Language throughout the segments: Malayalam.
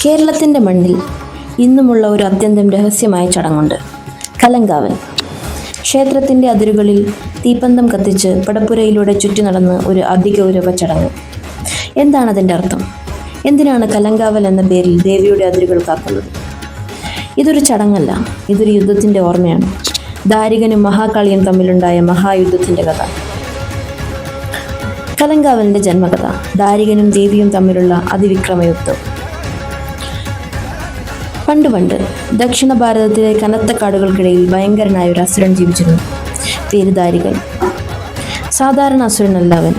കേരളത്തിന്റെ മണ്ണിൽ ഇന്നുമുള്ള ഒരു അത്യന്തം രഹസ്യമായ ചടങ്ങുണ്ട്. കലങ്കാവൽ. ക്ഷേത്രത്തിന്റെ അതിരുകളിൽ തീപ്പന്തം കത്തിച്ച് പടപ്പുരയിലൂടെ ചുറ്റി നടന്ന് ഒരു അതിഗൗരവ ചടങ്ങ്. എന്താണതിന്റെ അർത്ഥം? എന്തിനാണ് കലങ്കാവൽ എന്ന പേരിൽ ദേവിയുടെ അതിരുകൾ കാക്കുന്നത്? ഇതൊരു ചടങ്ങല്ല ഇതൊരു യുദ്ധത്തിന്റെ ഓർമ്മയാണ്. ദാരികനും മഹാകാളിയും തമ്മിലുണ്ടായ മഹായുദ്ധത്തിന്റെ കഥ. കലങ്കാവലിന്റെ ജന്മകഥ ദാരികനും ദേവിയും തമ്മിലുള്ള അതിവിക്രമ യുദ്ധം പണ്ട് പണ്ട് ദക്ഷിണ ഭാരതത്തിലെ കനത്ത കാടുകൾക്കിടയിൽ ഭയങ്കരനായ ഒരു അസുരൻ ജീവിച്ചിരുന്നു. പേര് ദാരികൻ സാധാരണ അസുരനല്ല അവൻ.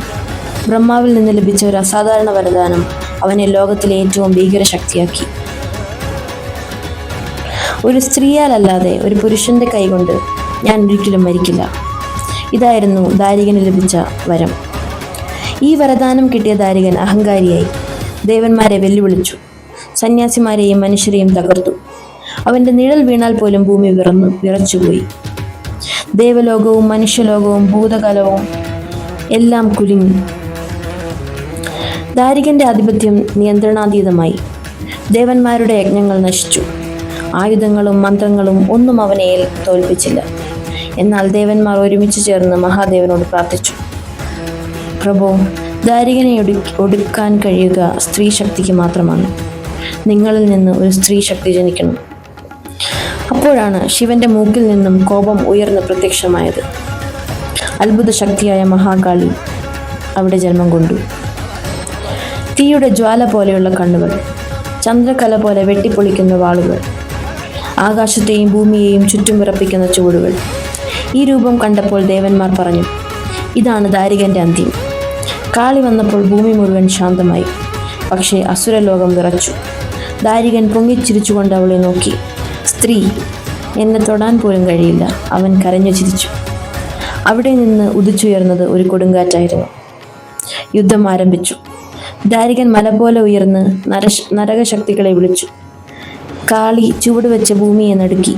ബ്രഹ്മാവിൽ നിന്ന് ലഭിച്ച ഒരു അസാധാരണ വരദാനം അവനെ ലോകത്തിലെ ഏറ്റവും ഭീകര ശക്തിയാക്കി ഒരു സ്ത്രീയാലല്ലാതെ ഒരു പുരുഷന്റെ കൈകൊണ്ട് ഞാൻ ഒരിക്കലും മരിക്കില്ല. ഇതായിരുന്നു ദാരികന് ലഭിച്ച വരം. ഈ വരദാനം കിട്ടിയ ദാരികൻ അഹങ്കാരിയായി. ദേവന്മാരെ വെല്ലുവിളിച്ചു. സന്യാസിമാരെയും മനുഷ്യരെയും തകർത്തു. അവന്റെ നിഴൽ വീണാൽ പോലും ഭൂമി വിറന്നു വിറച്ചുപോയി. ദേവലോകവും മനുഷ്യലോകവും ഭൂതകാലവും എല്ലാം കുലുങ്ങി. ദാരികന്റെ ആധിപത്യം നിയന്ത്രണാതീതമായി. ദേവന്മാരുടെ യജ്ഞങ്ങൾ നശിച്ചു. ആയുധങ്ങളും മന്ത്രങ്ങളും ഒന്നും അവനെ തോൽപ്പിച്ചില്ല. എന്നാൽ ദേവന്മാർ ഒരുമിച്ച് ചേർന്ന് മഹാദേവനോട് പ്രാർത്ഥിച്ചു. പ്രഭോ ദാരികനെ ഒടു ഒടുക്കാൻ കഴിയുക സ്ത്രീ ശക്തിക്ക് മാത്രമാണ്. നിങ്ങളിൽ നിന്ന് ഒരു സ്ത്രീ ശക്തി ജനിക്കണം. അപ്പോഴാണ് ശിവന്റെ മൂക്കിൽ നിന്നും കോപം ഉയർന്ന് പ്രത്യക്ഷമായത്. അത്ഭുത ശക്തിയായ മഹാകാളി അവിടെ ജന്മം കൊണ്ടു. തീയുടെ ജ്വാല പോലെയുള്ള കണ്ണുകൾ ചന്ദ്രകല പോലെ വെട്ടിപ്പൊളിക്കുന്ന വാളുകൾ ആകാശത്തെയും ഭൂമിയെയും ചുറ്റും വിറപ്പിക്കുന്ന ചുവടുകൾ. ഈ രൂപം കണ്ടപ്പോൾ ദേവന്മാർ പറഞ്ഞു ഇതാണ് ദാരികന്റെ അന്ത്യം. കാളി വന്നപ്പോൾ ഭൂമി മുഴുവൻ ശാന്തമായി. പക്ഷേ അസുരലോകം വിറച്ചു. ദാരികൻ പൊങ്ങിച്ചിരിച്ചുകൊണ്ട് അവളെ നോക്കി. സ്ത്രീ എന്നെ തൊടാൻ പോലും കഴിയില്ല അവൻ കരഞ്ഞു ചിരിച്ചു. അവിടെ നിന്ന് ഉദിച്ചുയർന്നത് ഒരു കൊടുങ്കാറ്റായിരുന്നു. യുദ്ധം ആരംഭിച്ചു. ദാരികൻ മല പോലെ ഉയർന്ന് നരകശക്തികളെ വിളിച്ചു. കാളി ചുവടുവെച്ച ഭൂമിയെ നടുക്കി.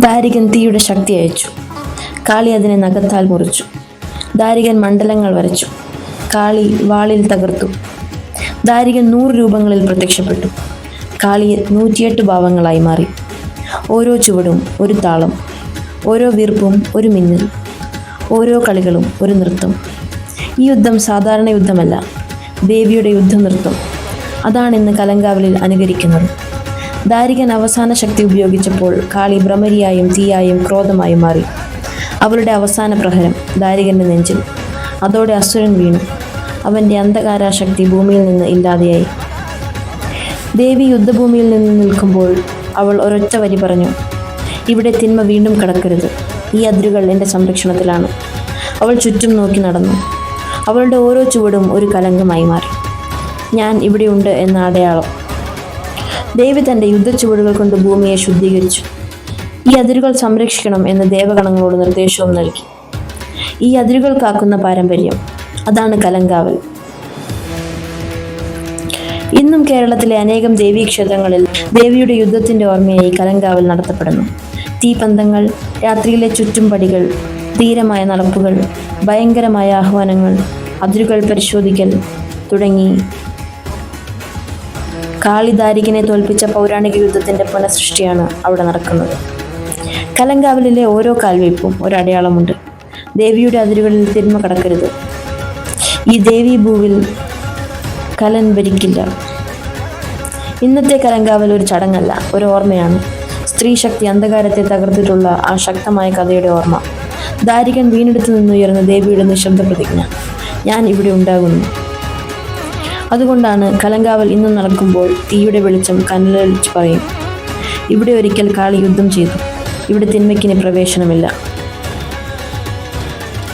ദാരികൻ തീയുടെ ശക്തി അയച്ചു. കാളി അതിനെ നഖത്താൽ മുറിച്ചു. ദാരികൻ മണ്ഡലങ്ങൾ വരച്ചു. കാളി വാളിൽ തകർത്തു. ദാരികൻ നൂറ് രൂപങ്ങളിൽ പ്രത്യക്ഷപ്പെട്ടു. കാളിയെ നൂറ്റിയെട്ട് ഭാവങ്ങളായി മാറി. ഓരോ ചുവടും ഒരു താളം ഓരോ വീർപ്പും ഒരു മിന്നൽ ഓരോ കളികളും ഒരു നൃത്തം. ഈ യുദ്ധം സാധാരണ യുദ്ധമല്ല ദേവിയുടെ യുദ്ധനൃത്തം അതാണ് ഇന്ന് കലങ്കാവലിൽ അനുകരിക്കുന്നത്. ദാരികൻ അവസാന ശക്തി ഉപയോഗിച്ചപ്പോൾ കാളി ഭ്രമരിയായും തീയായും ക്രോധമായും മാറി. അവളുടെ അവസാന പ്രഹരം ദാരികന്റെ നെഞ്ചിൽ. അതോടെ അസുരൻ വീണു. അവന്റെ അന്ധകാരാശക്തി ഭൂമിയിൽ നിന്ന് ഇല്ലാതെയായി. ദേവി യുദ്ധഭൂമിയിൽ നിന്ന് നിൽക്കുമ്പോൾ അവൾ ഒരൊറ്റ വരി പറഞ്ഞു ഇവിടെ തിന്മ വീണ്ടും കടക്കരുത്. ഈ അതിരുകൾ എന്റെ സംരക്ഷണത്തിലാണ്. അവൾ ചുറ്റും നോക്കി നടന്നു. അവളുടെ ഓരോ ചുവടും ഒരു കലങ്കമായി മാറി. ഞാൻ ഇവിടെയുണ്ട് എന്ന അടയാളം. ദേവി തന്റെ യുദ്ധച്ചുവടുകൾ കൊണ്ട് ഭൂമിയെ ശുദ്ധീകരിച്ചു. ഈ അതിരുകൾ സംരക്ഷിക്കണം എന്ന് ദേവഗണങ്ങളോട് നിർദ്ദേശവും നൽകി. ഈ അതിരുകൾ കാക്കുന്ന പാരമ്പര്യം അതാണ് കലങ്കാവൽ. ഇന്നും കേരളത്തിലെ അനേകം ദേവീക്ഷേത്രങ്ങളിൽ ദേവിയുടെ യുദ്ധത്തിന്റെ ഓർമ്മയായി കലങ്കാവൽ നടത്തപ്പെടുന്നു. തീപന്തങ്ങൾ രാത്രിയിലെ ചുറ്റുംപടികൾ ധീരമായ നടപ്പുകൾ ഭയങ്കരമായ ആഹ്വാനങ്ങൾ അതിരുകൾ പരിശോധിക്കൽ തുടങ്ങി. കാളിദാരികനെ തോൽപ്പിച്ച പൗരാണിക യുദ്ധത്തിന്റെ പുനഃസൃഷ്ടിയാണ് അവിടെ നടക്കുന്നത്. കലങ്കാവലിലെ ഓരോ കാൽവയ്പും ഒരടയാളമുണ്ട് ദേവിയുടെ അതിരുകളിൽ തിന്മ കടക്കരുത്. ഈ ദേവി ഭൂവിൽ കലൻ ഭരിക്കില്ല. ഇന്നത്തെ കലങ്കാവൽ ഒരു ചടങ്ങല്ല ഒരു ഓർമ്മയാണ്. സ്ത്രീ ശക്തി അന്ധകാരത്തെ തകർത്തിട്ടുള്ള ആ ശക്തമായ കഥയുടെ ഓർമ്മ. ദാരികൻ വീണെടുത്തു നിന്നുയർന്ന ദേവിയുടെ നിശബ്ദ പ്രതിജ്ഞ. ഞാൻ ഇവിടെ ഉണ്ടാകുന്നു. അതുകൊണ്ടാണ് കലങ്കാവൽ ഇന്നും നടക്കുമ്പോൾ തീയുടെ വെളിച്ചം കനലൊലിച്ച് പറയും. ഇവിടെ ഒരിക്കൽ കാളി യുദ്ധം ചെയ്തു. ഇവിടെ തിന്മയ്ക്കിന് പ്രവേശനമില്ല.